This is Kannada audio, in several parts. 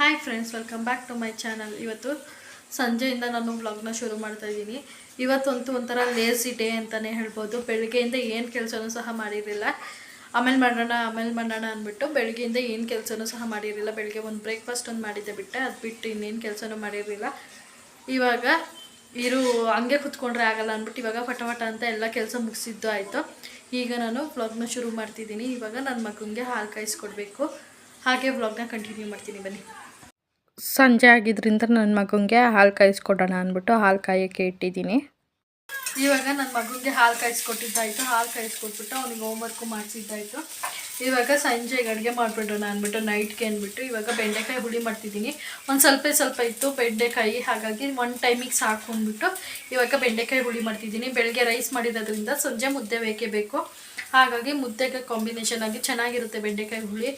Hi friends welcome back to my channel ಇವತ್ತು ಸಂಜೆಯಿಂದ ನಾನು ವ್ಲಾಗ್ನ ಶುರು ಮಾಡ್ತಾ ಇದ್ದೀನಿ. ಇವತ್ತಂತೂ ಒಂಥರ ಲೇಸಿ ಡೇ ಅಂತಲೇ ಹೇಳ್ಬೋದು. ಬೆಳಗ್ಗೆಯಿಂದ ಏನು ಕೆಲಸನೂ ಸಹ ಮಾಡಿರಲಿಲ್ಲ. ಆಮೇಲೆ ಮಾಡೋಣ ಆಮೇಲೆ ಮಾಡೋಣ ಅಂದ್ಬಿಟ್ಟು ಬೆಳಗ್ಗೆಯಿಂದ ಏನು ಕೆಲಸನೂ ಸಹ ಮಾಡಿರಲಿಲ್ಲ. ಬೆಳಗ್ಗೆ ಒಂದು ಬ್ರೇಕ್ಫಾಸ್ಟ್ ಒಂದು ಮಾಡಿದ್ದೆ ಬಿಟ್ಟೆ. ಅದು ಬಿಟ್ಟು ಇನ್ನೇನು ಕೆಲಸನೂ ಮಾಡಿರಲಿಲ್ಲ. ಇವಾಗ ಇರು, ಹಂಗೆ ಕುತ್ಕೊಂಡ್ರೆ ಆಗಲ್ಲ ಅಂದ್ಬಿಟ್ಟು ಇವಾಗ ಫಟಫಟ ಅಂತ ಎಲ್ಲ ಕೆಲಸ ಮುಗಿಸಿದ್ದು ಆಯಿತು. ಈಗ ನಾನು ವ್ಲಾಗ್ನ ಶುರು ಮಾಡ್ತಿದ್ದೀನಿ. ಇವಾಗ ನನ್ನ ಮಗನಿಗೆ ಹಾಲು ಕಾಯಿಸ್ಕೊಡ್ಬೇಕು. ಹಾಗೆ ವ್ಲಾಗ್ನ ಕಂಟಿನ್ಯೂ ಮಾಡ್ತೀನಿ. ಬನ್ನಿ. ಸಂಜೆ ಆಗಿದ್ರಿಂದ ನನ್ನ ಮಗನಿಗೆ ಹಾಲು ಕಾಯಿಸ್ಕೊಡೋಣ ಅಂದ್ಬಿಟ್ಟು ಹಾಲು ಕಾಯೋಕ್ಕೆ ಇಟ್ಟಿದ್ದೀನಿ. ಇವಾಗ ನನ್ನ ಮಗನಿಗೆ ಹಾಲು ಕಾಯಿಸ್ಕೊಟ್ಟಿದ್ದಾಯಿತು. ಹಾಲು ಕಾಯಿಸ್ಕೊಟ್ಬಿಟ್ಟು ಅವ್ನಿಗೆ ಹೋಮ್ವರ್ಕು ಮಾಡಿಸಿದ್ದಾಯಿತು. ಇವಾಗ ಸಂಜೆಗೆ ಅಡುಗೆ ಮಾಡಿಬಿಡೋಣ ಅಂದ್ಬಿಟ್ಟು ನೈಟ್ಗೆ ಅಂದ್ಬಿಟ್ಟು ಇವಾಗ ಬೆಂಡೆಕಾಯಿ ಹುಳಿ ಮಾಡ್ತಿದ್ದೀನಿ. ಒಂದು ಸ್ವಲ್ಪ ಸ್ವಲ್ಪ ಇತ್ತು, ಬೆಂಡೆಕಾಯಿ ಹಾಗಾಗಿ ಒನ್ ಟೈಮಿಗೆ ಸಾಕು ಅಂದ್ಬಿಟ್ಟು ಇವಾಗ ಬೆಂಡೆಕಾಯಿ ಹುಳಿ ಮಾಡ್ತಿದ್ದೀನಿ. ಬೆಳಗ್ಗೆ ರೈಸ್ ಮಾಡಿರೋದ್ರಿಂದ ಸಂಜೆ ಮುದ್ದೆ ಬೇಕೇ ಬೇಕು. ಹಾಗಾಗಿ ಮುದ್ದೆಗೆ ಕಾಂಬಿನೇಷನ್ ಆಗಿ ಚೆನ್ನಾಗಿರುತ್ತೆ ಬೆಂಡೆಕಾಯಿ ಹುಳಿ.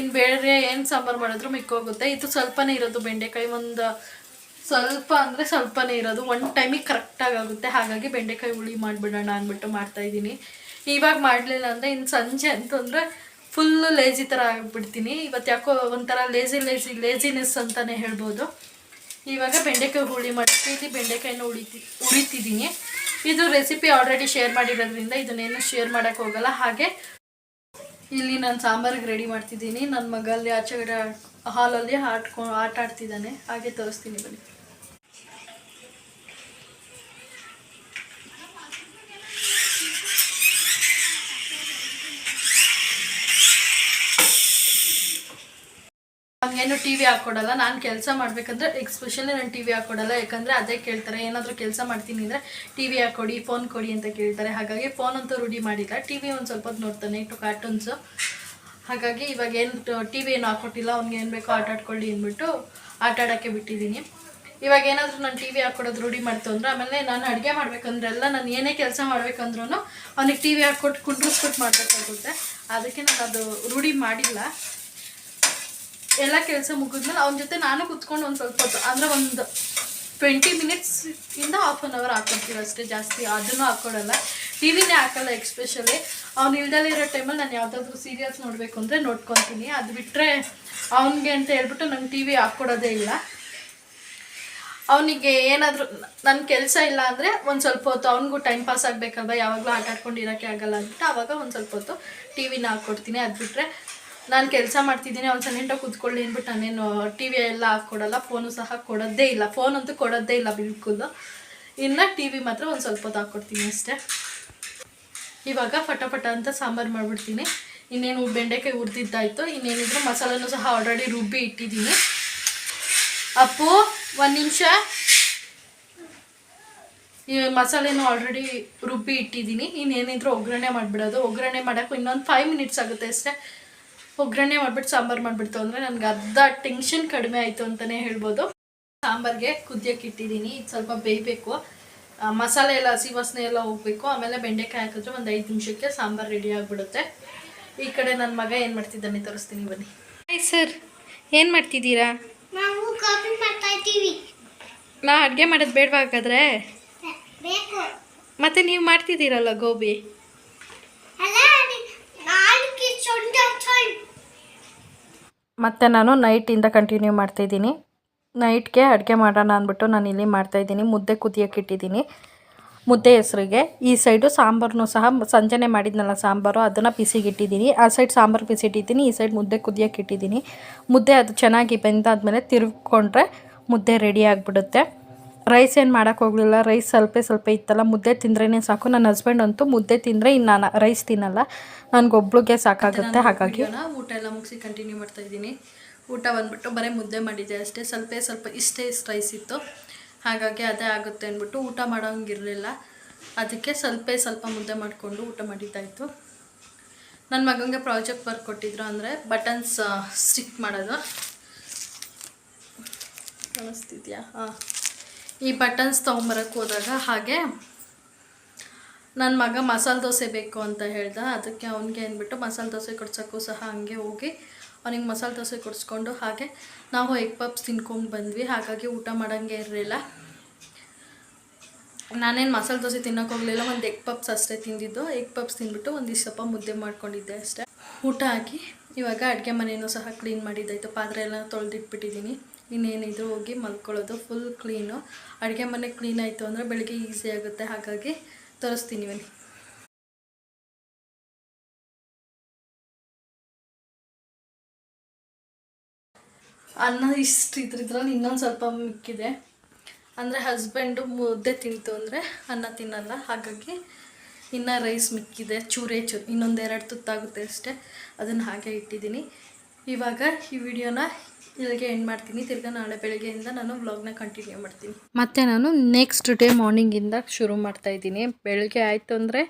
ಇನ್ನು ಬೇರೆ ಏನು ಸಾಂಬಾರು ಮಾಡಿದ್ರು ಮಿಕ್ಕೋಗುತ್ತೆ. ಇದು ಸ್ವಲ್ಪನೇ ಇರೋದು ಬೆಂಡೆಕಾಯಿ. ಒಂದು ಸ್ವಲ್ಪ ಅಂದರೆ ಸ್ವಲ್ಪನೇ ಇರೋದು. ಒನ್ ಟೈಮಿಗೆ ಕರೆಕ್ಟಾಗಿ ಆಗುತ್ತೆ. ಹಾಗಾಗಿ ಬೆಂಡೆಕಾಯಿ ಹುಳಿ ಮಾಡಿಬಿಡೋಣ ಅಂದ್ಬಿಟ್ಟು ಮಾಡ್ತಾಯಿದ್ದೀನಿ ಇವಾಗ ಮಾಡಲಿಲ್ಲ ಅಂದರೆ ಇನ್ನು ಸಂಜೆ ಅಂತಂದರೆ ಫುಲ್ಲು ಲೇಜಿ ಥರ ಆಗಿಬಿಡ್ತೀನಿ. ಇವತ್ತು ಯಾಕೋ ಒಂಥರ ಲೇಜಿ ಲೇಜಿ ಲೇಜಿನೆಸ್ ಅಂತಲೇ ಹೇಳ್ಬೋದು. ಇವಾಗ ಬೆಂಡೆಕಾಯಿ ಹುಳಿ ಮಾಡ್ತೀನಿ ಬೆಂಡೆಕಾಯಿನ ಉಳಿತಿ ಉಳಿತಿದ್ದೀನಿ ಇದು ರೆಸಿಪಿ ಆಲ್ರೆಡಿ ಶೇರ್ ಮಾಡಿರೋದ್ರಿಂದ ಇದನ್ನೇನು ಶೇರ್ ಮಾಡೋಕ್ಕೆ ಹೋಗಲ್ಲ. ಹಾಗೆ ಇಲ್ಲಿ ನಾನು ಸಾಂಬಾರಿಗೆ ರೆಡಿ ಮಾಡ್ತಿದ್ದೀನಿ. ನನ್ನ ಮಗಲ್ಲಿ ಆಚೆಗಡೆ ಹಾಲಲ್ಲಿ ಆಟ್ಕೊ ಆಟ ಆಡ್ತಿದ್ದಾನೆ ಹಾಗೆ ತೋರಿಸ್ತೀನಿ ಬನ್ನಿ. ಹಂಗೇನು ಟಿ ವಿ ಹಾಕ್ಕೊಡಲ್ಲ ನಾನು ಕೆಲಸ ಮಾಡಬೇಕಂದ್ರೆ ಎಕ್ಸ್ಪೆಷಲಿ ನಾನು ಟಿ ವಿ ಹಾಕ್ಕೊಡಲ್ಲ ಯಾಕಂದರೆ ಅದೇ ಕೇಳ್ತಾರೆ, ಏನಾದರೂ ಕೆಲಸ ಮಾಡ್ತೀನಿ ಅಂದರೆ ಟಿ ವಿ ಹಾಕ್ಕೊಡಿ ಫೋನ್ ಕೊಡಿ ಅಂತ ಕೇಳ್ತಾರೆ. ಹಾಗಾಗಿ ಫೋನ್ ಅಂತೂ ರೂಢಿ ಮಾಡಿಲ್ಲ. ಟಿ ವಿ ಒಂದು ಸ್ವಲ್ಪ ನೋಡ್ತಾನೆ, ಇಟ್ಟು ಕಾರ್ಟೂನ್ಸು ಹಾಗಾಗಿ ಇವಾಗ ಏನು ಟಿ ವಿ ಏನು ಹಾಕ್ಕೊಟ್ಟಿಲ್ಲ ಅವ್ನಿಗೆ ಏನು ಬೇಕೋ ಆಟ ಆಡ್ಕೊಳ್ಳಿ ಅಂದ್ಬಿಟ್ಟು ಆಟ ಆಡೋಕ್ಕೆ ಬಿಟ್ಟಿದ್ದೀನಿ. ಇವಾಗ ಏನಾದರೂ ನಾನು ಟಿ ವಿ ಹಾಕ್ಕೊಡೋದು ರೂಢಿ ಮಾಡ್ತು ಅಂದ್ರೆ, ಆಮೇಲೆ ನಾನು ಅಡುಗೆ ಮಾಡ್ಬೇಕಂದ್ರೆಲ್ಲ ನಾನು ಏನೇ ಕೆಲಸ ಮಾಡ್ಬೇಕಂದ್ರೂ ಅವ್ನಿಗೆ ಟಿ ವಿ ಹಾಕ್ಕೊಟ್ಟು ಕುಂಡ್ರಿಸ್ಬಿಟ್ಟು ಮಾಡಬೇಕಾಗುತ್ತೆ. ಅದಕ್ಕೆ ನಾನು ಅದು ರೂಢಿ ಮಾಡಿಲ್ಲ. ಎಲ್ಲ ಕೆಲಸ ಮುಗಿದ್ಮೇಲೆ ಅವನ ಜೊತೆ ನಾನು ಕುತ್ಕೊಂಡು ಒಂದು ಸ್ವಲ್ಪ ಹೊತ್ತು, ಅಂದರೆ ಒಂದು ಟ್ವೆಂಟಿ ಮಿನಿಟ್ಸ್ ಇಂದ ಹಾಫ್ ಆನ್ ಅವರ್ ಹಾಕೊಳ್ತೀವಿ ಅಷ್ಟೇ ಜಾಸ್ತಿ, ಅದನ್ನು ಹಾಕೊಳ್ಳಲ್ಲ. ಟಿ ವಿನೇ ಹಾಕಲ್ಲ ಎಕ್ಸ್ಪೆಷಲಿ ಅವ್ನು ಇಲ್ದಲ್ಲೇ ಇರೋ ಟೈಮಲ್ಲಿ ನಾನು ಯಾವುದಾದ್ರೂ ಸೀರಿಯಲ್ಸ್ ನೋಡಬೇಕು ಅಂದರೆ ನೋಡ್ಕೊತೀನಿ. ಅದು ಬಿಟ್ಟರೆ ಅವನಿಗೆ ಅಂತ ಹೇಳ್ಬಿಟ್ಟು ನಂಗೆ ಟಿ ವಿ ಹಾಕ್ಕೊಡೋದೇ ಇಲ್ಲ. ಅವನಿಗೆ ಏನಾದರೂ ನನ್ನ ಕೆಲಸ ಇಲ್ಲ ಅಂದರೆ ಒಂದು ಸ್ವಲ್ಪ ಹೊತ್ತು ಅವನಿಗೂ ಟೈಮ್ ಪಾಸ್ ಆಗಬೇಕಲ್ವ? ಯಾವಾಗಲೂ ಆಟ ಆಡ್ಕೊಂಡು ಇರೋಕ್ಕೆ ಆಗಲ್ಲ ಅಂದ್ಬಿಟ್ಟು ಆವಾಗ ಒಂದು ಸ್ವಲ್ಪ ಹೊತ್ತು ಟಿ ವಿನ ಹಾಕ್ಕೊಡ್ತೀನಿ ಅದು ಬಿಟ್ಟರೆ ನಾನು ಕೆಲಸ ಮಾಡ್ತಿದ್ದೀನಿ, ಅವ್ನು ಸೈಲೆಂಟಾಗಿ ಕೂತ್ಕೊಳ್ಳಿ ಅಂದ್ಬಿಟ್ಟು ನಾನೇನು ಟಿ ವಿ ಎಲ್ಲ ಹಾಕ್ಕೊಡಲ್ಲ ಫೋನು ಸಹ ಕೊಡೋದೇ ಇಲ್ಲ. ಫೋನ್ ಅಂತೂ ಕೊಡೋದೇ ಇಲ್ಲ ಬಿಲ್ಕುಲ್ಲು ಇನ್ನು ಟಿ ವಿ ಮಾತ್ರ ಒಂದು ಸ್ವಲ್ಪ ಹೊತ್ತು ಹಾಕ್ಕೊಡ್ತೀನಿ ಅಷ್ಟೇ. ಇವಾಗ ಫಟಾಫಟ ಅಂತ ಸಾಂಬಾರು ಮಾಡಿಬಿಡ್ತೀನಿ. ಇನ್ನೇನು ಬೆಂಡೆಕಾಯಿ ಉರಿದಿದ್ದಾಯಿತು ಇನ್ನೇನಿದ್ರು ಮಸಾಲನೂ ಸಹ ಆಲ್ರೆಡಿ ರುಬ್ಬಿ ಇಟ್ಟಿದ್ದೀನಿ. ಅಪ್ಪು, ಒಂದು ನಿಮಿಷ. ಈ ಮಸಾಲೆನೂ ಆಲ್ರೆಡಿ ರುಬ್ಬಿ ಇಟ್ಟಿದ್ದೀನಿ. ಇನ್ನೇನಿದ್ರು ಒಗ್ಗರಣೆ ಮಾಡಿಬಿಡೋದು. ಒಗ್ಗರಣೆ ಮಾಡೋಕ್ಕೂ ಇನ್ನೊಂದು ಫೈವ್ ಮಿನಿಟ್ಸ್ ಆಗುತ್ತೆ ಅಷ್ಟೇ. ಒಗ್ಗರಣೆ ಮಾಡಿಬಿಟ್ಟು ಸಾಂಬಾರು ಮಾಡಿಬಿಡ್ತು ಅಂದರೆ ನನಗೆ ಅರ್ಧ ಟೆನ್ಷನ್ ಕಡಿಮೆ ಆಯಿತು ಅಂತಲೇ ಹೇಳ್ಬೋದು. ಸಾಂಬಾರಿಗೆ ಕುದಿಯೋಕೆ ಇಟ್ಟಿದ್ದೀನಿ ಇದು ಸ್ವಲ್ಪ ಬೇಯಬೇಕು. ಮಸಾಲೆ ಎಲ್ಲ ಹಸಿ ವಾಸನೆ ಎಲ್ಲ ಹೋಗಬೇಕು. ಆಮೇಲೆ ಬೆಂಡೆಕಾಯಿ ಹಾಕಿದ್ರೆ ಒಂದು ಐದು ನಿಮಿಷಕ್ಕೆ ಸಾಂಬಾರು ರೆಡಿ ಆಗಿಬಿಡುತ್ತೆ. ಈ ಕಡೆ ನನ್ನ ಮಗ ಏನು ಮಾಡ್ತಿದ್ದಾನೆ ತೋರಿಸ್ತೀನಿ ಬನ್ನಿ. ಹಾಯ್ ಸರ್ ಏನು ಮಾಡ್ತಿದ್ದೀರಾ? ನಾ ಅಡುಗೆ ಮಾಡೋದು ಬೇಡವಾ ಹಾಗಾದ್ರೆ? ಬೇಕು. ಮತ್ತೆ ನೀವು ಮಾಡ್ತಿದ್ದೀರಲ್ಲ ಗೋಬಿ ಅಲ್ಲ ನಾಲ್ಕು ಸೊಂಟ ಸೊಂಟ ಮತ್ತು ನಾನು ನೈಟಿಂದ ಕಂಟಿನ್ಯೂ ಮಾಡ್ತಾಯಿದ್ದೀನಿ ನೈಟ್ಗೆ ಅಡುಗೆ ಮಾಡೋಣ ಅಂದ್ಬಿಟ್ಟು ನಾನು ಇಲ್ಲಿ ಮಾಡ್ತಾಯಿದ್ದೀನಿ ಮುದ್ದೆ ಕುದಿಯೋಕೆ ಇಟ್ಟಿದ್ದೀನಿ. ಮುದ್ದೆ ಹೆಸರಿಗೆ. ಈ ಸೈಡು ಸಾಂಬಾರನ್ನು ಸಹ ಸಂಜೆನೆ ಮಾಡಿದ್ನಲ್ಲ ಸಾಂಬಾರು, ಅದನ್ನು ಬಿಸಿಗೆ ಇಟ್ಟಿದ್ದೀನಿ. ಆ ಸೈಡ್ ಸಾಂಬಾರು ಬಿಸಿ ಇಟ್ಟಿದ್ದೀನಿ, ಈ ಸೈಡ್ ಮುದ್ದೆ ಕುದಿಯೋಕೆ ಇಟ್ಟಿದ್ದೀನಿ. ಮುದ್ದೆ ಅದು ಚೆನ್ನಾಗಿ ಬೆಂದಾದ್ಮೇಲೆ ತಿರುಗ್ಕೊಂಡ್ರೆ ಮುದ್ದೆ ರೆಡಿ ಆಗಿಬಿಡುತ್ತೆ. ರೈಸ್ ಏನು ಮಾಡೋಕ್ಕೆ ಹೋಗಲಿಲ್ಲ ರೈಸ್ ಸ್ವಲ್ಪ ಸ್ವಲ್ಪ ಇತ್ತಲ್ಲ ಮುದ್ದೆ ತಿಂದ್ರೇ ಸಾಕು. ನನ್ನ ಹಸ್ಬೆಂಡ್ ಅಂತೂ ಮುದ್ದೆ ತಿಂದರೆ ಇನ್ನು ನಾನು ರೈಸ್ ತಿನ್ನಲ್ಲ. ನನಗೊಬ್ಳಿಗೆ ಸಾಕಾಗುತ್ತೆ ಹಾಗಾಗಿ. ಊಟ ಎಲ್ಲ ಮುಗಿಸಿ ಕಂಟಿನ್ಯೂ ಮಾಡ್ತಾ ಇದ್ದೀನಿ. ಊಟ ಬಂದ್ಬಿಟ್ಟು ಬರೀ ಮುದ್ದೆ ಮಾಡಿದ್ದೆ ಅಷ್ಟೇ. ಸ್ವಲ್ಪ ಸ್ವಲ್ಪ ಇಷ್ಟೇ ಇಷ್ಟು ರೈಸ್ ಇತ್ತು. ಹಾಗಾಗಿ ಅದೇ ಆಗುತ್ತೆ ಅಂದ್ಬಿಟ್ಟು ಊಟ ಮಾಡೋಂಗಿರಲಿಲ್ಲ. ಅದಕ್ಕೆ ಸ್ವಲ್ಪ ಸ್ವಲ್ಪ ಮುದ್ದೆ ಮಾಡಿಕೊಂಡು ಊಟ ಮಾಡಿದ್ದಾಯಿತು. ನನ್ನ ಮಗನಿಗೆ ಪ್ರಾಜೆಕ್ಟ್ ವರ್ಕ್ ಕೊಟ್ಟಿದ್ರು ಅಂದರೆ ಬಟನ್ಸ್ ಸ್ಟಿಕ್ ಮಾಡೋದು. ಕಾಣಿಸ್ತಿದ್ಯಾ? ಹಾಂ. ಈ ಬಟನ್ಸ್ ತೊಗೊಂಬರಕ್ಕೆ ಹೋದಾಗ ಹಾಗೆ ನನ್ನ ಮಗ ಮಸಾಲೆ ದೋಸೆ ಬೇಕು ಅಂತ ಹೇಳ್ದ. ಅದಕ್ಕೆ ಅವನಿಗೆ ಅಂದ್ಬಿಟ್ಟು ಮಸಾಲೆ ದೋಸೆ ಕೊಡ್ಸೋಕ್ಕೂ ಸಹ ಹಂಗೆ ಹೋಗಿ ಅವನಿಗೆ ಮಸಾಲೆ ದೋಸೆ ಕೊಡಿಸ್ಕೊಂಡು ಹಾಗೆ ನಾವು ಎಗ್ ಪಪ್ಸ್ ತಿನ್ಕೊಂಡು ಬಂದ್ವಿ. ಹಾಗಾಗಿ ಊಟ ಮಾಡೋಂಗೆ ಇರಲಿಲ್ಲ. ನಾನೇನು ಮಸಾಲೆ ದೋಸೆ ತಿನ್ನೋಕೆ ಹೋಗಲಿಲ್ಲ. ಒಂದು ಎಗ್ ಪಪ್ಸ್ ಅಷ್ಟೇ ತಿಂದಿದ್ದು. ಎಗ್ ಪಪ್ಸ್ ತಿಂದ್ಬಿಟ್ಟು ಒಂದಿಷ್ಟು ಸ್ವಲ್ಪ ಮುದ್ದೆ ಮಾಡ್ಕೊಂಡಿದ್ದೆ ಅಷ್ಟೇ. ಊಟ ಹಾಕಿ ಇವಾಗ ಅಡುಗೆ ಮನೆಯೂ ಸಹ ಕ್ಲೀನ್ ಮಾಡಿದ್ದಾಯಿತು. ಪಾತ್ರೆ ಎಲ್ಲ ತೊಳೆದಿಟ್ಬಿಟ್ಟಿದ್ದೀನಿ. ಇನ್ನೇನಿದ್ರು ಹೋಗಿ ಮಲ್ಕೊಳ್ಳೋದು ಫುಲ್ ಕ್ಲೀನು ಅಡುಗೆ ಮನೆ ಕ್ಲೀನ್ ಆಯಿತು ಅಂದರೆ ಬೆಳಗ್ಗೆ ಈಸಿ ಆಗುತ್ತೆ. ಹಾಗಾಗಿ ತೋರಿಸ್ತೀನಿ ಬನ್ನಿ ಅನ್ನ ಇಷ್ಟು ಇದ್ರಿದ್ರಲ್ಲಿ ಇನ್ನೊಂದು ಸ್ವಲ್ಪ ಮಿಕ್ಕಿದೆ. ಅಂದರೆ ಹಸ್ಬೆಂಡು ಮುದ್ದೆ ತಿಂತು ಅಂದರೆ ಅನ್ನ ತಿನ್ನಲ್ಲ. ಹಾಗಾಗಿ ಇನ್ನು ರೈಸ್ ಮಿಕ್ಕಿದೆ. ಚೂರೇ ಚೂರು. ಇನ್ನೊಂದು ಎರಡು ತುತ್ತಾಗುತ್ತೆ ಅಷ್ಟೇ. ಅದನ್ನು ಹಾಗೆ ಇಟ್ಟಿದ್ದೀನಿ. ಇವಾಗ ಈ ವಿಡಿಯೋನ ಇಲ್ಲಿಗೆ ಎಂಡ್ ಮಾಡ್ತೀನಿ. ತಿರ್ಗಾ ನಾಳೆ ಬೆಳಗ್ಗೆಯಿಂದ ನಾನು ವ್ಲಾಗ್ನ ಕಂಟಿನ್ಯೂ ಮಾಡ್ತೀನಿ. ಮತ್ತು ನಾನು ನೆಕ್ಸ್ಟ್ ಡೇ ಮಾರ್ನಿಂಗಿಂದ ಶುರು ಮಾಡ್ತಾ ಇದ್ದೀನಿ. ಬೆಳಗ್ಗೆ ಆಯಿತು ಅಂದರೆ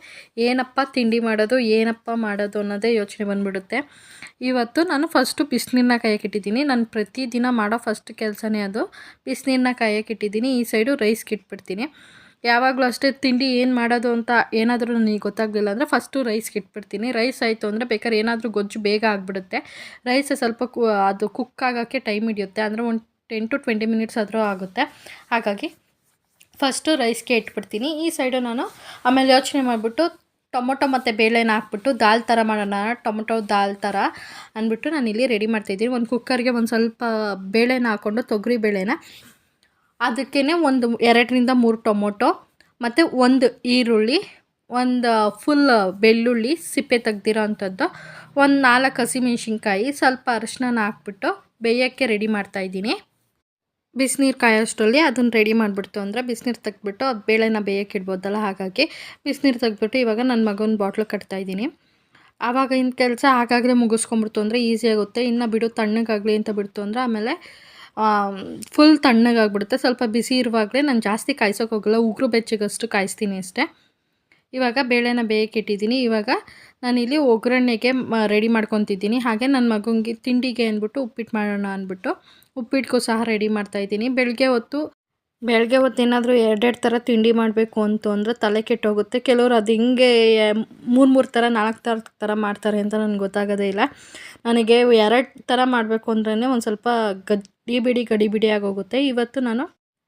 ಏನಪ್ಪ ತಿಂಡಿ ಮಾಡೋದು, ಏನಪ್ಪ ಮಾಡೋದು ಅನ್ನೋದೇ ಯೋಚನೆ ಬಂದ್ಬಿಡುತ್ತೆ. ಇವತ್ತು ನಾನು ಫಸ್ಟು ಬಿಸಿನೀರನ್ನ ಕಾಯಕ್ಕಿಟ್ಟಿದ್ದೀನಿ. ನಾನು ಪ್ರತಿದಿನ ಮಾಡೋ ಫಸ್ಟ್ ಕೆಲಸನೇ ಅದು. ಬಿಸಿನೀರನ್ನ ಕಾಯಕ್ಕಿಟ್ಟಿದ್ದೀನಿ. ಈ ಸೈಡು ರೈಸ್ಗೆ ಇಟ್ಬಿಡ್ತೀನಿ. ಯಾವಾಗಲೂ ಅಷ್ಟೇ ತಿಂಡಿ ಏನು ಮಾಡೋದು ಅಂತ ಏನಾದರೂ ನನಗೆ ಗೊತ್ತಾಗಲಿಲ್ಲ ಅಂದರೆ ಫಸ್ಟು ರೈಸ್ಗೆ ಇಟ್ಬಿಡ್ತೀನಿ. ರೈಸ್ ಆಯಿತು ಅಂದರೆ ಬೇಕಾದ್ರೆ ಏನಾದರೂ ಗೊಜ್ಜು ಬೇಗ ಆಗಿಬಿಡುತ್ತೆ. ರೈಸ್ ಸ್ವಲ್ಪ ಅದು ಕುಕ್ ಆಗೋಕ್ಕೆ ಟೈಮ್ ಹಿಡಿಯುತ್ತೆ. ಅಂದರೆ ಒಂದು ಟೆನ್ ಟು ಟ್ವೆಂಟಿ ಮಿನಿಟ್ಸ್ ಆದರೂ ಆಗುತ್ತೆ. ಹಾಗಾಗಿ ಫಸ್ಟು ರೈಸ್ಗೆ ಇಟ್ಬಿಡ್ತೀನಿ. ಈ ಸೈಡು ನಾನು ಆಮೇಲೆ ಯೋಚನೆ ಮಾಡಿಬಿಟ್ಟು ಟೊಮೊಟೊ ಮತ್ತು ಬೇಳೆನ ಹಾಕ್ಬಿಟ್ಟು ದಾಲ್ ಥರ ಮಾಡೋಣ. ಟೊಮೊಟೊ, ದಾಲ್ ಥರ ಅಂದ್ಬಿಟ್ಟು ನಾನು ಇಲ್ಲಿ ರೆಡಿ ಮಾಡ್ತಾಯಿದ್ದೀನಿ ಒಂದು ಕುಕ್ಕರ್ಗೆ ಒಂದು ಸ್ವಲ್ಪ ಬೇಳೆನ ಹಾಕ್ಕೊಂಡು ತೊಗರಿ ಬೇಳೆನ ಅದಕ್ಕೇ ಒಂದು ಎರಡರಿಂದ ಮೂರು ಟೊಮೊಟೊ, ಮತ್ತು ಒಂದು ಈರುಳ್ಳಿ, ಒಂದು ಫುಲ್ ಬೆಳ್ಳುಳ್ಳಿ ಸಿಪ್ಪೆ ತೆಗ್ದಿರೋ ಅಂಥದ್ದು, ಒಂದು ನಾಲ್ಕು ಹಸಿಮೆಣ್ಸಿನ್ಕಾಯಿ, ಸ್ವಲ್ಪ ಅರಿಶಿನ ಹಾಕ್ಬಿಟ್ಟು ಬೇಯೋಕ್ಕೆ ರೆಡಿ ಮಾಡ್ತಾಯಿದ್ದೀನಿ ಬಿಸಿನೀರು ಕಾಯೋಷ್ಟರಲ್ಲಿ ಅದನ್ನು ರೆಡಿ ಮಾಡಿಬಿಡ್ತು ಅಂದರೆ ಬಿಸಿನೀರು ತೆಗ್ದುಬಿಟ್ಟು ಅದು ಬೇಳೆನ ಬೇಯಕ್ಕೆ ಇಡ್ಬೋದಲ್ಲ ಹಾಗಾಗಿ ಬಿಸಿನೀರು ತೆಗ್ದುಬಿಟ್ಟು ಇವಾಗ ನನ್ನ ಮಗನ ಬಾಟ್ಲು ಕಟ್ತಾಯಿದ್ದೀನಿ ಆವಾಗ ಇನ್ನು ಕೆಲಸ ಆಗಾಗಲೇ ಮುಗಿಸ್ಕೊಂಬಿಡ್ತು ಅಂದರೆ ಈಸಿಯಾಗುತ್ತೆ ಇನ್ನು ಬಿಡು ತಣ್ಣಗಾಗಲಿ ಅಂತ ಬಿಡ್ತು ಅಂದರೆ ಆಮೇಲೆ ಫುಲ್ ತಣ್ಣಗಾಗ್ಬಿಡುತ್ತೆ. ಸ್ವಲ್ಪ ಬಿಸಿ ಇರುವಾಗಲೇ ನಾನು ಜಾಸ್ತಿ ಕಾಯ್ಸೋಕೆ ಹೋಗಲ್ಲ. ಉಗುರು ಬೆಚ್ಚಗಷ್ಟು ಕಾಯಿಸ್ತೀನಿ ಅಷ್ಟೇ. ಇವಾಗ ಬೇಳೆನ ಬೇಯಕ್ಕೆ ಇಟ್ಟಿದ್ದೀನಿ. ಇವಾಗ ನಾನಿಲ್ಲಿ ಒಗ್ಗರಣೆಗೆ ರೆಡಿ ಮಾಡ್ಕೊತಿದ್ದೀನಿ. ಹಾಗೆ ನನ್ನ ಮಗನಿಗೆ ತಿಂಡಿಗೆ ಅಂದ್ಬಿಟ್ಟು ಉಪ್ಪಿಟ್ಟು ಮಾಡೋಣ ಅಂದ್ಬಿಟ್ಟು ಉಪ್ಪಿಟ್ಟಿಗೂ ಸಹ ರೆಡಿ ಮಾಡ್ತಾಯಿದ್ದೀನಿ ಬೆಳಗ್ಗೆ ಹೊತ್ತು ಬೆಳಗ್ಗೆ ಹೊತ್ತು ಏನಾದರೂ ಎರಡೆರಡು ಥರ ತಿಂಡಿ ಮಾಡಬೇಕು ಅಂತು ಅಂದರೆ ತಲೆ ಕೆಟ್ಟೋಗುತ್ತೆ. ಕೆಲವರು ಅದು ಹಿಂಗೆ ಮೂರು ಮೂರು ಥರ, ನಾಲ್ಕು ಥರ ಥರ ಮಾಡ್ತಾರೆ ಅಂತ ನನಗೆ ಗೊತ್ತಾಗೋದೇ ಇಲ್ಲ. ನನಗೆ ಎರಡು ಥರ ಮಾಡಬೇಕು ಅಂದ್ರೇ ಒಂದು ಸ್ವಲ್ಪ ಗಡಿ ಬಿಡಿ ಗಡಿ ಬಿಡಿ ಆಗೋಗುತ್ತೆ. ಇವತ್ತು ನಾನು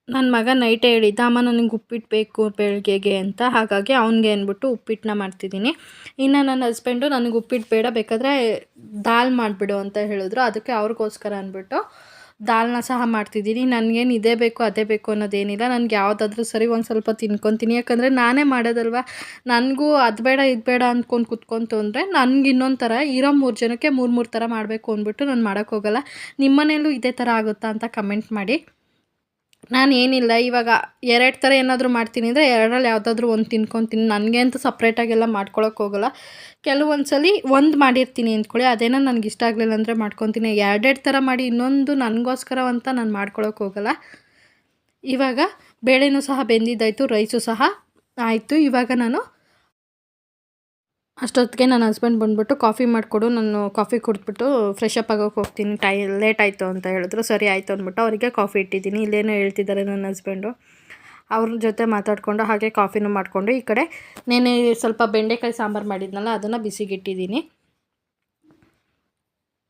ನನ್ನ ಮಗ ನೈಟೇ ಹೇಳಿದ್ದ, ಅಮ್ಮ, ನನಗೆ ಉಪ್ಪಿಟ್ಟು ಬೇಕು ಬೆಳಗ್ಗೆಗೆ ಅಂತ. ಹಾಗಾಗಿ ಅವನಿಗೆ ಅಂದ್ಬಿಟ್ಟು ಉಪ್ಪಿಟ್ಟನ್ನ ಮಾಡ್ತಿದ್ದೀನಿ. ಇನ್ನು ನನ್ನ ಹಸ್ಬೆಂಡು ನನಗೆ ಉಪ್ಪಿಟ್ಟು ಬೇಡ, ಬೇಕಾದರೆ ದಾಲ್ ಮಾಡಿಬಿಡು ಅಂತ ಹೇಳಿದ್ರು. ಅದಕ್ಕೆ ಅವ್ರಿಗೋಸ್ಕರ ಅಂದ್ಬಿಟ್ಟು ದಾಲ್ನ ಸಹ ಮಾಡ್ತಿದ್ದೀನಿ ನನಗೇನು ಇದೇ ಬೇಕು, ಅದೇ ಬೇಕು ಅನ್ನೋದೇನಿಲ್ಲ, ನನಗೆ ಯಾವುದಾದ್ರೂ ಸರಿ ಒಂದು ಸ್ವಲ್ಪ ತಿನ್ಕೊತೀನಿ. ಯಾಕಂದರೆ ನಾನೇ ಮಾಡೋದಲ್ವ? ನನಗೂ ಅದು ಬೇಡ, ಇದು ಬೇಡ ಅಂದ್ಕೊಂಡು ಕುತ್ಕೊಂತು ಅಂದರೆ ನನಗೆ ಇನ್ನೊಂದು ಥರ ಇರೋ ಮೂರು ಜನಕ್ಕೆ ಮೂರು ಮೂರು ಥರ ಮಾಡಬೇಕು ಅಂದ್ಬಿಟ್ಟು ನಾನು ಮಾಡೋಕ್ಕೋಗಲ್ಲ ನಿಮ್ಮನೇಲೂ ಇದೇ ಥರ ಆಗುತ್ತಾ ಅಂತ ಕಮೆಂಟ್ ಮಾಡಿ. ನಾನು ಏನಿಲ್ಲ ಇವಾಗ ಎರಡು ಥರ ಏನಾದರೂ ಮಾಡ್ತೀನಿ ಅಂದರೆ ಎರಡರಲ್ಲಿ ಯಾವುದಾದ್ರೂ ಒಂದು ತಿನ್ಕೊತೀನಿ. ನನಗೆ ಅಂತೂ ಸಪ್ರೇಟಾಗೆಲ್ಲ ಮಾಡ್ಕೊಳಕ್ಕೆ ಹೋಗಲ್ಲ. ಕೆಲವೊಂದು ಸಲ ಒಂದು ಮಾಡಿರ್ತೀನಿ ಅಂದ್ಕೊಳ್ಳಿ, ಅದೇನೋ ನನಗೆ ಇಷ್ಟ ಆಗಲಿಲ್ಲ ಅಂದರೆ ಮಾಡ್ಕೊತೀನಿ. ಎರಡೆರಡು ಥರ ಮಾಡಿ ಇನ್ನೊಂದು ನನಗೋಸ್ಕರ ಅಂತ ನಾನು ಮಾಡ್ಕೊಳಕ್ಕೆ ಹೋಗಲ್ಲ. ಇವಾಗ ಬೇಳೆನೂ ಸಹ ಬೆಂದಿದ್ದಾಯಿತು, ರೈಸು ಸಹ ಆಯಿತು. ಇವಾಗ ನಾನು ಅಷ್ಟೊತ್ತಿಗೆ ನನ್ನ ಹಸ್ಬೆಂಡ್ ಬಂದುಬಿಟ್ಟು ಕಾಫಿ ಮಾಡಿಕೊಡು, ನಾನು ಕಾಫಿ ಕುಡಿದ್ಬಿಟ್ಟು ಫ್ರೆಶ್ ಅಪ್ ಆಗೋಕೆ ಹೋಗ್ತೀನಿ, ಟೈ ಲೇಟ್ ಆಯಿತು ಅಂತ ಹೇಳಿದ್ರು. ಸರಿ ಆಯಿತು ಅಂದ್ಬಿಟ್ಟು ಅವರಿಗೆ ಕಾಫಿ ಇಟ್ಟಿದ್ದೀನಿ. ಇಲ್ಲೇನೋ ಹೇಳ್ತಿದ್ದಾರೆ ನನ್ನ ಹಸ್ಬೆಂಡು ಅವ್ರ ಜೊತೆ ಮಾತಾಡಿಕೊಂಡು ಹಾಗೆ ಕಾಫಿನೂ ಮಾಡಿಕೊಂಡು ಈ ಕಡೆ ನೇನೆ ಸ್ವಲ್ಪ ಬೆಂಡೆಕಾಯಿ ಸಾಂಬಾರು ಮಾಡಿದ್ನಲ್ಲ, ಅದನ್ನು ಬಿಸಿಗಿಟ್ಟಿದ್ದೀನಿ.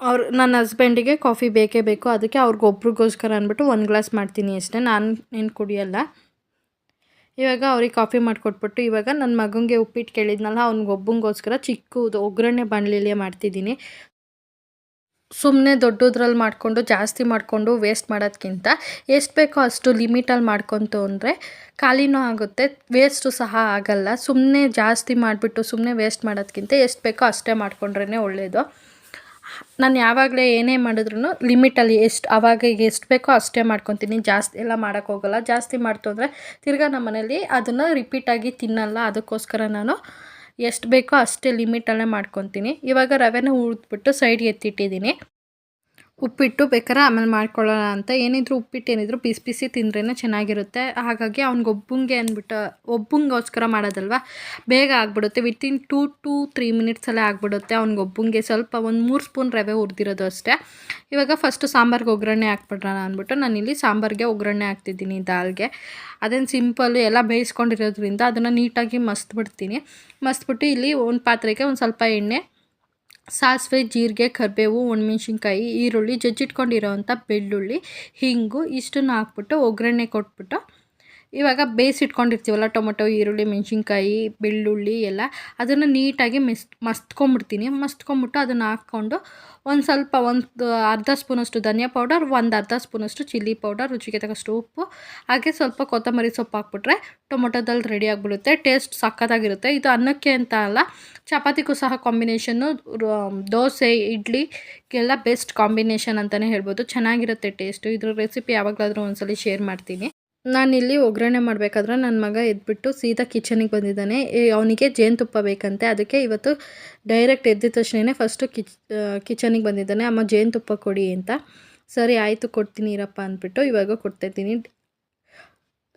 ಅವ್ರು, ನನ್ನ ಹಸ್ಬೆಂಡಿಗೆ ಕಾಫಿ ಬೇಕೇ ಬೇಕು. ಅದಕ್ಕೆ ಅವ್ರಿಗೊಬ್ರಿಗೋಸ್ಕರ ಅಂದ್ಬಿಟ್ಟು ಒಂದು ಗ್ಲಾಸ್ ಮಾಡ್ತೀನಿ ಅಷ್ಟೇ. ನಾನು ಏನು ಕುಡಿಯಲ್ಲ. ಇವಾಗ ಅವ್ರಿಗೆ ಕಾಫಿ ಮಾಡಿಕೊಟ್ಬಿಟ್ಟು ಇವಾಗ ನನ್ನ ಮಗನಿಗೆ ಉಪ್ಪಿಟ್ಟು ಕೇಳಿದ್ನಲ್ಲ, ಅವ್ನಿಗೊಬ್ಬಂಗೋಸ್ಕರ ಚಿಕ್ಕದು ಒಗ್ಗರಣೆ ಬಾಣಲಿಲೇ ಮಾಡ್ತಿದ್ದೀನಿ. ಸುಮ್ಮನೆ ದೊಡ್ಡದ್ರಲ್ಲಿ ಮಾಡಿಕೊಂಡು, ಜಾಸ್ತಿ ಮಾಡಿಕೊಂಡು ವೇಸ್ಟ್ ಮಾಡೋದ್ಕಿಂತ ಎಷ್ಟು ಬೇಕೋ ಅಷ್ಟು ಲಿಮಿಟಲ್ಲಿ ಮಾಡ್ಕೊತು ಅಂದರೆ ಖಾಲಿನೂ ಆಗುತ್ತೆ ವೇಸ್ಟು ಸಹ ಆಗಲ್ಲ. ಸುಮ್ಮನೆ ಜಾಸ್ತಿ ಮಾಡಿಬಿಟ್ಟು ಸುಮ್ಮನೆ ವೇಸ್ಟ್ ಮಾಡೋದ್ಕಿಂತ ಎಷ್ಟು ಬೇಕೋ ಅಷ್ಟೇ ಮಾಡಿಕೊಂಡ್ರೇ ಒಳ್ಳೆಯದು ನಾನು ಯಾವಾಗಲೇ ಏನೇ ಮಾಡಿದ್ರು ಲಿಮಿಟಲ್ಲಿ ಎಷ್ಟು ಆವಾಗ ಎಷ್ಟು ಬೇಕೋ ಅಷ್ಟೇ ಮಾಡ್ಕೊತೀನಿ. ಜಾಸ್ತಿ ಎಲ್ಲ ಮಾಡೋಕ್ಕೋಗಲ್ಲ ಜಾಸ್ತಿ ಮಾಡ್ತು ಅಂದರೆ ತಿರ್ಗಾ ನಮ್ಮ ಮನೇಲಿ ಅದನ್ನು ರಿಪೀಟಾಗಿ ತಿನ್ನಲ್ಲ. ಅದಕ್ಕೋಸ್ಕರ ನಾನು ಎಷ್ಟು ಬೇಕೋ ಅಷ್ಟೇ ಲಿಮಿಟಲ್ಲೇ ಮಾಡ್ಕೊತೀನಿ. ಇವಾಗ ರವೆನ ಹುರಿದ್ಬಿಟ್ಟು ಸೈಡ್ಗೆ ಎತ್ತಿಟ್ಟಿದ್ದೀನಿ. ಉಪ್ಪಿಟ್ಟು ಬೇಕಾರೆ ಆಮೇಲೆ ಮಾಡ್ಕೊಳ್ಳೋಣ ಅಂತ. ಏನಿದ್ರು ಉಪ್ಪಿಟ್ಟು ಏನಿದ್ರು ಬಿಸಿ ಬಿಸಿ ತಿಂದ್ರೇ ಚೆನ್ನಾಗಿರುತ್ತೆ. ಹಾಗಾಗಿ ಅವ್ನಿಗೊಬ್ಬಂಗೆ ಅಂದ್ಬಿಟ್ಟು, ಒಬ್ಬಂಗೋಸ್ಕರ ಮಾಡೋದಲ್ವ? ಬೇಗ ಆಗಿಬಿಡುತ್ತೆ. ವಿತಿನ್ ಟೂ ಟು ತ್ರೀ ಮಿನಿಟ್ಸಲ್ಲೇ ಆಗಿಬಿಡುತ್ತೆ ಅವ್ನಿಗೊಬ್ಬಂಗೆ. ಸ್ವಲ್ಪ ಒಂದು ಮೂರು ಸ್ಪೂನ್ ರವೆ ಹುರಿದಿರೋದು ಅಷ್ಟೇ. ಇವಾಗ ಫಸ್ಟು ಸಾಂಬಾರ್ಗೆ ಒಗ್ಗರಣೆ ಹಾಕ್ಬಿಡೋಣ ಅಂದ್ಬಿಟ್ಟು ನಾನಿಲ್ಲಿ ಸಾಂಬಾರಿಗೆ ಒಗ್ಗರಣೆ ಹಾಕ್ತಿದ್ದೀನಿ ದಾಲ್ಗೆ. ಅದನ್ನು ಸಿಂಪಲ್ಲು ಎಲ್ಲ ಬೇಯಿಸ್ಕೊಂಡಿರೋದ್ರಿಂದ ಅದನ್ನು ನೀಟಾಗಿ ಮಸ್ತ್ಬಿಡ್ತೀನಿ. ಮಸ್ತ್ಬಿಟ್ಟು ಇಲ್ಲಿ ಒಂದು ಪಾತ್ರೆಗೆ ಒಂದು ಸ್ವಲ್ಪ ಎಣ್ಣೆ ಸಾಸಿವೆ ಜೀರಿಗೆ ಕರಿಬೇವು ಒಣಮೆಣ್ಸಿನ್ಕಾಯಿ ಈರುಳ್ಳಿ ಜಜ್ಜಿಟ್ಕೊಂಡಿರೋವಂಥ ಬೆಳ್ಳುಳ್ಳಿ ಹಿಂಗು ಇಷ್ಟನ್ನು ಹಾಕ್ಬಿಟ್ಟು ಒಗ್ಗರಣೆ ಕೊಟ್ಬಿಟ್ಟು ಇವಾಗ ಬೇಯಿಸಿಟ್ಕೊಂಡಿರ್ತೀವಲ್ಲ ಟೊಮೊಟೊ, ಈರುಳ್ಳಿ, ಮೆಣಸಿನ್ಕಾಯಿ, ಬೆಳ್ಳುಳ್ಳಿ ಎಲ್ಲ, ಅದನ್ನು ನೀಟಾಗಿ ಮಿಸ್, ಮಸ್ತ್ಕೊಂಬಿಡ್ತೀನಿ. ಮಸ್ತ್ಕೊಂಬಿಟ್ಟು ಅದನ್ನು ಹಾಕ್ಕೊಂಡು ಒಂದು ಸ್ವಲ್ಪ ಒಂದು, ಅರ್ಧ ಸ್ಪೂನಷ್ಟು ಧನಿಯಾ ಪೌಡರ್, ಒಂದು ಅರ್ಧ ಸ್ಪೂನಷ್ಟು ಚಿಲ್ಲಿ ಪೌಡರ್, ರುಚಿಗೆ ತಕ್ಕಷ್ಟು ಉಪ್ಪು, ಹಾಗೆ ಸ್ವಲ್ಪ ಕೊತ್ತಂಬರಿ ಸೊಪ್ಪು ಹಾಕ್ಬಿಟ್ರೆ ಟೊಮೊಟೊದಲ್ಲಿ ರೆಡಿ ಆಗಿಬಿಡುತ್ತೆ. ಟೇಸ್ಟ್ ಸಕ್ಕತ್ತಾಗಿರುತ್ತೆ ಇದು ಅನ್ನಕ್ಕೆ ಅಂತ ಅಲ್ಲ, ಚಪಾತಿಗೂ ಸಹ ಕಾಂಬಿನೇಷನ್ನು ದೋಸೆ ಎಲ್ಲ ಬೆಸ್ಟ್ ಕಾಂಬಿನೇಷನ್ ಅಂತಲೇ ಹೇಳ್ಬೋದು. ಚೆನ್ನಾಗಿರುತ್ತೆ ಟೇಸ್ಟು. ಇದ್ರ ರೆಸಿಪಿ ಯಾವಾಗಲಾದರೂ ಒಂದ್ಸಲಿ ಶೇರ್ ಮಾಡ್ತೀನಿ. ನಾನಿಲ್ಲಿ ಒಗ್ಗರಣೆ ಮಾಡಬೇಕಾದ್ರೆ ನನ್ನ ಮಗ ಎದ್ಬಿಟ್ಟು ಸೀದಾ ಕಿಚನಿಗೆ ಬಂದಿದ್ದಾನೆ. ಅವನಿಗೆ ಜೇನುತುಪ್ಪ ಬೇಕಂತೆ. ಅದಕ್ಕೆ ಇವತ್ತು ಡೈರೆಕ್ಟ್ ಎದ್ದಿದ ತಕ್ಷಣ ಫಸ್ಟು ಕಿಚ್ ಕಿಚನಿಗೆ ಬಂದಿದ್ದಾನೆ. ಅಮ್ಮ ಜೇನುತುಪ್ಪ ಕೊಡಿ ಅಂತ. ಸರಿ, ಆಯಿತು, ಕೊಡ್ತೀನಿ, ಇರಪ್ಪ, ಅಂದ್ಬಿಟ್ಟು ಇವಾಗ ಕೊಡ್ತಾಯಿದ್ದೀನಿ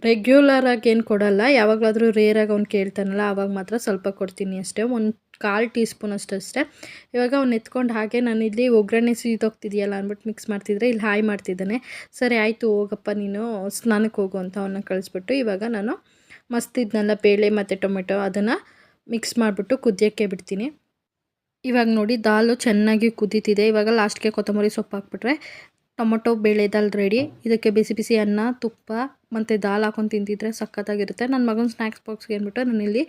ರೆಗ್ಯುಲರಾಗಿ ಏನು ಕೊಡಲ್ಲ. ಯಾವಾಗಲಾದರೂ ರೇರಾಗಿ ಅವ್ನು ಕೇಳ್ತಾನಲ್ಲ ಆವಾಗ ಮಾತ್ರ ಸ್ವಲ್ಪ ಕೊಡ್ತೀನಿ ಅಷ್ಟೇ. ಒಂದು ಕಾಲು ಟೀ ಸ್ಪೂನ್ ಅಷ್ಟು ಅಷ್ಟೇ. ಇವಾಗ ಅವ್ನು ಎತ್ಕೊಂಡು ಹಾಗೆ ನಾನು ಇಲ್ಲಿ ಒಗ್ಗರಣೆ ಸೀದೋಗ್ತಿದೆಯಲ್ಲ ಅಂದ್ಬಿಟ್ಟು ಮಿಕ್ಸ್ ಮಾಡ್ತಿದ್ರೆ ಇಲ್ಲಿ ಹಾಯ್ ಮಾಡ್ತಿದ್ದಾನೆ. ಸರಿ, ಆಯಿತು, ಹೋಗಪ್ಪ ನೀನು ಸ್ನಾನಕ್ಕೆ ಹೋಗು ಅಂತ ಅವನ್ನ ಕಳಿಸ್ಬಿಟ್ಟು ಇವಾಗ ನಾನು ಮಸ್ತ್ ಇದನ್ನೆಲ್ಲ ಬೇಳೆ ಮತ್ತು ಟೊಮೆಟೊ ಅದನ್ನು ಮಿಕ್ಸ್ ಮಾಡಿಬಿಟ್ಟು ಕುದಿಯೋಕ್ಕೆ ಬಿಡ್ತೀನಿ. ಇವಾಗ ನೋಡಿ, ದಾಲು ಚೆನ್ನಾಗಿ ಕುದೀತಿದೆ. ಇವಾಗ ಲಾಸ್ಟ್ಗೆ ಕೊತ್ತಂಬರಿ ಸೊಪ್ಪು ಹಾಕ್ಬಿಟ್ರೆ ಟೊಮೊಟೊ ಬೇಳೆ ದಾಲ್ ರೆಡಿ ಇದಕ್ಕೆ ಬಿಸಿ ಬಿಸಿ ಅನ್ನ, ತುಪ್ಪ ಮತ್ತು ದಾಲ್ ಹಾಕೊಂಡು ತಿಂತಿದ್ರೆ ಸಖತ್ತಾಗಿರುತ್ತೆ. ನನ್ನ ಮಗನ ಸ್ನ್ಯಾಕ್ಸ್ ಬಾಕ್ಸ್ಗೆ ಅಂದ್ಬಿಟ್ಟು ನಾನಿಲ್ಲಿ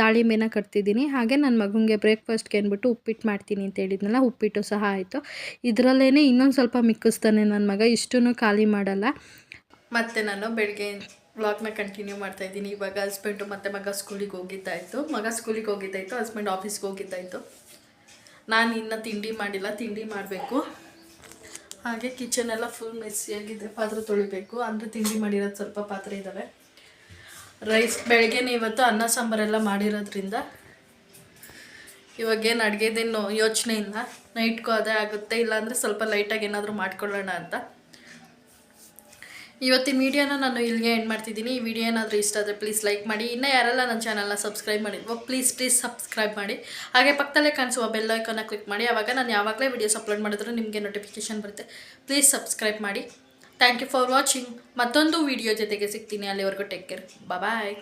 ದಾಳಿಂಬೆನ ಕಟ್ತಿದ್ದೀನಿ. ಹಾಗೆ ನನ್ನ ಮಗನಿಗೆ ಬ್ರೇಕ್ಫಾಸ್ಟ್ಗೆ ಅಂದ್ಬಿಟ್ಟು ಉಪ್ಪಿಟ್ಟು ಮಾಡ್ತೀನಿ ಅಂತ ಹೇಳಿದ್ನಲ್ಲ, ಉಪ್ಪಿಟ್ಟು ಸಹ ಆಯಿತು. ಇದರಲ್ಲೇ ಇನ್ನೊಂದು ಸ್ವಲ್ಪ ಮಿಕ್ಕಿಸ್ತಾನೆ ನನ್ನ ಮಗ ಇಷ್ಟೂ ಖಾಲಿ ಮಾಡಲ್ಲ. ಮತ್ತು ನಾನು ಬೆಳಗ್ಗೆ ವ್ಲಾಗ್ನ ಕಂಟಿನ್ಯೂ ಮಾಡ್ತಾ ಇದ್ದೀನಿ. ಇವಾಗ ಹಸ್ಬೆಂಡು ಮತ್ತು ಮಗ ಸ್ಕೂಲಿಗೆ ಹೋಗಿದ್ದಾಯಿತು ಮಗ ಸ್ಕೂಲಿಗೆ ಹೋಗಿದ್ದಾಯಿತು ಹಸ್ಬೆಂಡ್ ಆಫೀಸ್ಗೆ ಹೋಗಿದ್ದಾಯಿತು ನಾನು ಇನ್ನು ತಿಂಡಿ ಮಾಡಿಲ್ಲ, ತಿಂಡಿ ಮಾಡಬೇಕು. ಹಾಗೆ ಕಿಚನ್ ಎಲ್ಲ ಫುಲ್ ಮೆಸ್ಸಿಯಾಗಿದೆ ಪಾತ್ರೆ ತೊಳಿಬೇಕು. ಅಂದರೆ ತಿಂಡಿ ಮಾಡಿರೋದು ಸ್ವಲ್ಪ ಪಾತ್ರೆ ಇದ್ದಾವೆ ರೈಸ್ ಬೆಳಗ್ಗೆನೇ ಇವತ್ತು ಅನ್ನ ಸಾಂಬಾರೆಲ್ಲ ಮಾಡಿರೋದ್ರಿಂದ ಇವಾಗೇನು ಅಡುಗೆದೇನು ಯೋಚನೆ ಇಲ್ಲ. ನೈಟ್ಗೂ ಅದೇ ಆಗುತ್ತೆ. ಇಲ್ಲಾಂದರೆ ಸ್ವಲ್ಪ ಲೈಟಾಗಿ ಏನಾದರೂ ಮಾಡ್ಕೊಳ್ಳೋಣ ಅಂತ. ಇವತ್ತಿನ ವೀಡಿಯೋನ ನಾನು ಇಲ್ಲಿಗೆ ಎಂಡ್ ಮಾಡ್ತಿದ್ದೀನಿ. ಈ ವಿಡಿಯೋ ಏನಾದರೂ ಇಷ್ಟ ಆದರೆ ಪ್ಲೀಸ್ ಲೈಕ್ ಮಾಡಿ. ಇನ್ನೂ ಯಾರೆಲ್ಲ ನನ್ನ ಚಾನಲ್ನ ಸಬ್ಸ್ಕ್ರೈಬ್ ಮಾಡಿದ್ವೋ ಪ್ಲೀಸ್ ಪ್ಲೀಸ್ ಸಬ್ಸ್ಕ್ರೈಬ್ ಮಾಡಿ. ಹಾಗೆ ಪಕ್ಕದಲ್ಲೇ ಕಾಣಿಸುವ ಬೆಲ್ ಐಕಾನ್ನ ಕ್ಲಿಕ್ ಮಾಡಿ. ಆವಾಗ ನಾನು ಯಾವಾಗಲೇ ವೀಡಿಯೋಸ್ ಅಪ್ಲೋಡ್ ಮಾಡಿದ್ರು ನಿಮಗೆ ನೋಟಿಫಿಕೇಷನ್ ಬರುತ್ತೆ. ಪ್ಲೀಸ್ ಸಬ್ಸ್ಕ್ರೈಬ್ ಮಾಡಿ. ಥ್ಯಾಂಕ್ ಯು ಫಾರ್ ವಾಚಿಂಗ್ ಮತ್ತೊಂದು ವೀಡಿಯೋ ಜೊತೆಗೆ ಸಿಗ್ತೀನಿ. ಅಲ್ಲಿವರೆಗೂ ಟೇಕ್ ಕೇರ್ ಬಾಯ್